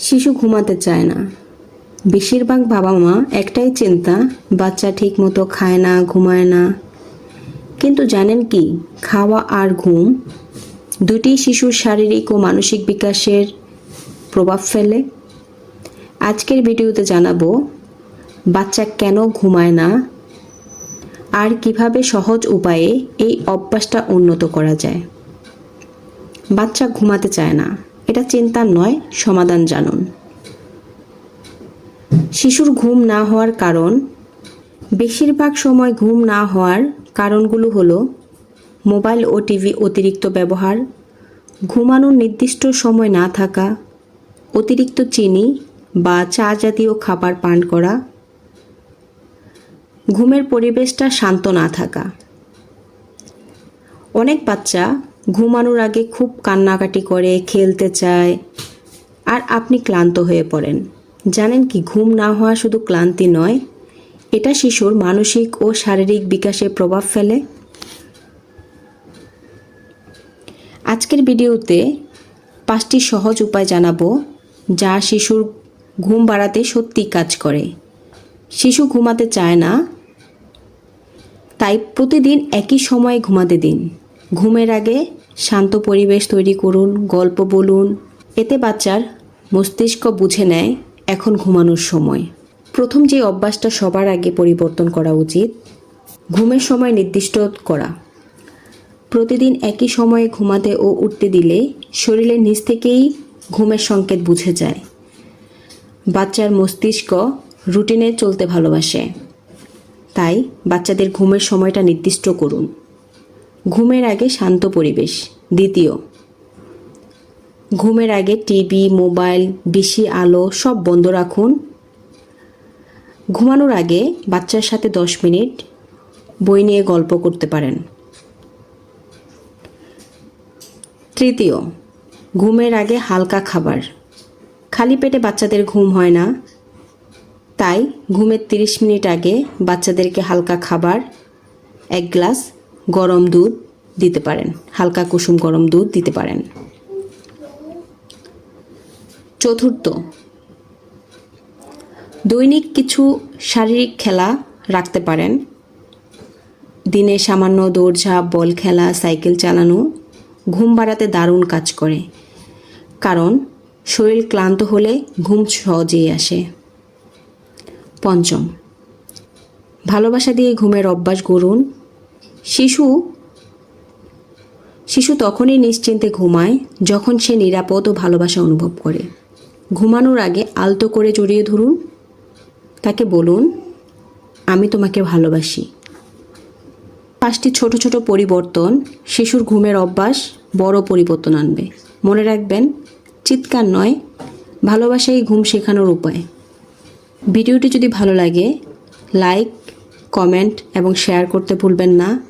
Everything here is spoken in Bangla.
শিশু ঘুমাতে চায় না। বেশিরভাগ বাবা মা একটাই চিন্তা, বাচ্চা ঠিক মতো খায় না, ঘুমায় না। কিন্তু জানেন কি, খাওয়া আর ঘুম দুটি শিশুর শারীরিক ও মানসিক বিকাশের প্রভাব ফেলে। আজকের ভিডিওতে জানাব, বাচ্চা কেন ঘুমায় না? আর কীভাবে সহজ উপায়ে এই অভ্যাসটা উন্নত করা যায়? বাচ্চা ঘুমাতে চায় না। এটা চিন্তার নয়, সমাধান জানুন। শিশুর ঘুম না হওয়ার কারণ, বেশিরভাগ সময় ঘুম না হওয়ার কারণগুলো হলো মোবাইল ও টিভি অতিরিক্ত ব্যবহার, ঘুমানোর নির্দিষ্ট সময় না থাকা, অতিরিক্ত চিনি বা চা জাতীয় খাবার পান করা, ঘুমের পরিবেশটা শান্ত না থাকা। অনেক বাচ্চা ঘুমানোর আগে খুব কান্নাকাটি করে, খেলতে চায়। আর আপনি ক্লান্ত হয়ে পড়েন। জানেন কি, ঘুম না হওয়া শুধু ক্লান্তি নয়, এটা শিশুর মানসিক ও শারীরিক বিকাশে প্রভাব ফেলে। আজকের ভিডিওতে পাঁচটি সহজ উপায় জানাব, যা শিশুর ঘুম বাড়াতে সত্যি কাজ করে। শিশু ঘুমাতে চায় না, তাই প্রতিদিন একই সময়ে ঘুমাতে দিন। ঘুমের আগে শান্ত পরিবেশ তৈরি করুন, গল্প বলুন। এতে বাচ্চার মস্তিষ্ক বুঝে নেয় এখন ঘুমানোর সময়। প্রথম যে অভ্যাসটা সবার আগে পরিবর্তন করা উচিত, ঘুমের সময় নির্দিষ্ট করা। প্রতিদিন একই সময়ে ঘুমাতে ও উঠতে দিলে শরীরের নিচ থেকেই ঘুমের সংকেত বুঝে যায়। বাচ্চার মস্তিষ্ক রুটিনে চলতে ভালোবাসে। তাই বাচ্চাদের ঘুমের সময়টা নির্দিষ্ট করুন। ঘুমের আগে শান্ত পরিবেশ। দ্বিতীয়, ঘুমের আগে টিভি, মোবাইল, বেশি আলো সব বন্ধ রাখুন। ঘুমানোর আগে বাচ্চার সাথে দশ মিনিট বই নিয়ে গল্প করতে পারেন। তৃতীয়, ঘুমের আগে হালকা খাবার। খালি পেটে বাচ্চাদের ঘুম হয় না। তাই ঘুমের তিরিশ মিনিট আগে বাচ্চাদেরকে হালকা খাবার, এক গ্লাস গরম দুধ দিতে পারেন। হালকা কুসুম গরম দুধ দিতে পারেন। চতুর্থ, দৈনিক কিছু শারীরিক খেলা রাখতে পারেন। দিনে সামান্য দৌড়ঝাঁপ, বল খেলা, সাইকেল চালানো, ঘুম বাড়াতে দারুণ কাজ করে। কারণ, শরীর ক্লান্ত হলে ঘুম সহজেই আসে। পঞ্চম, ভালোবাসা দিয়ে ঘুমের অভ্যাস গড়ুন। শিশু শিশু তখনই নিশ্চিন্তে ঘুমায় যখন সে নিরাপদ ও ভালোবাসা অনুভব করে। ঘুমানোর আগে আলতো করে জড়িয়ে ধরুন। তাকে বলুন, আমি তোমাকে ভালোবাসি। পাঁচটি ছোট ছোট পরিবর্তন শিশুর ঘুমের অভ্যাস বড় পরিবর্তন আনবে। মনে রাখবেন, চিৎকার নয়, ভালোবাসাই ঘুম শেখানোর উপায়। ভিডিওটি যদি ভালো লাগে, লাইক, কমেন্ট এবং শেয়ার করতে ভুলবেন না।